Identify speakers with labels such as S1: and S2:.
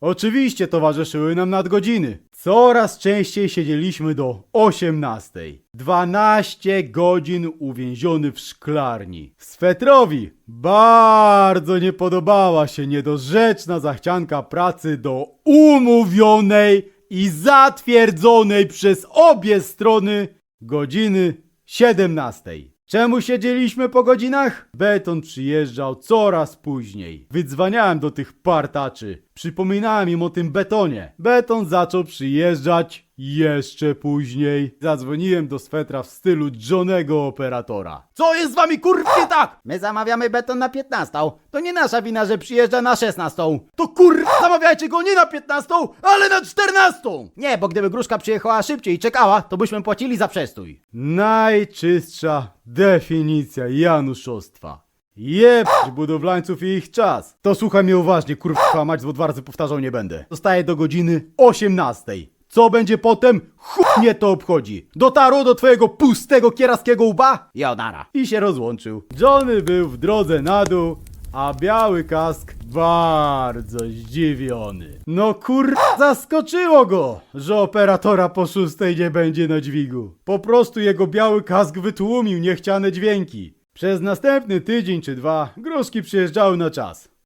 S1: Oczywiście towarzyszyły nam nadgodziny. Coraz częściej siedzieliśmy do 18. 12 godzin uwięziony w szklarni. Swetrowi bardzo nie podobała się niedorzeczna zachcianka pracy do umówionej i zatwierdzonej przez obie strony godziny 17. Czemu siedzieliśmy po godzinach? Beton przyjeżdżał coraz później. Wydzwaniałem do tych partaczy. Przypominałem im o tym betonie. Beton zaczął przyjeżdżać jeszcze później. Zadzwoniłem do swetra w stylu Johnego operatora. Co jest z wami kurwa nie tak?
S2: My zamawiamy beton na 15. To nie nasza wina, że przyjeżdża na 16.
S1: To kurwa zamawiajcie go nie na 15, ale na 14!
S2: Nie, bo gdyby gruszka przyjechała szybciej i czekała, to byśmy płacili za przestój.
S1: Najczystsza definicja januszostwa. Jebć budowlańców i ich czas. To słuchaj mnie uważnie, kurwa mać, bo dwa razy powtarzał nie będę. Zostaję do godziny 18. Co będzie potem? Chuj mnie to obchodzi. Dotarło do twojego pustego kieraskiego łba?
S2: Jodara.
S1: I się rozłączył. Johnny był w drodze na dół, a biały kask bardzo zdziwiony. No kur... zaskoczyło go, że operatora po szóstej nie będzie na dźwigu. Po prostu jego biały kask wytłumił niechciane dźwięki. Przez następny tydzień czy dwa gruszki przyjeżdżały na czas.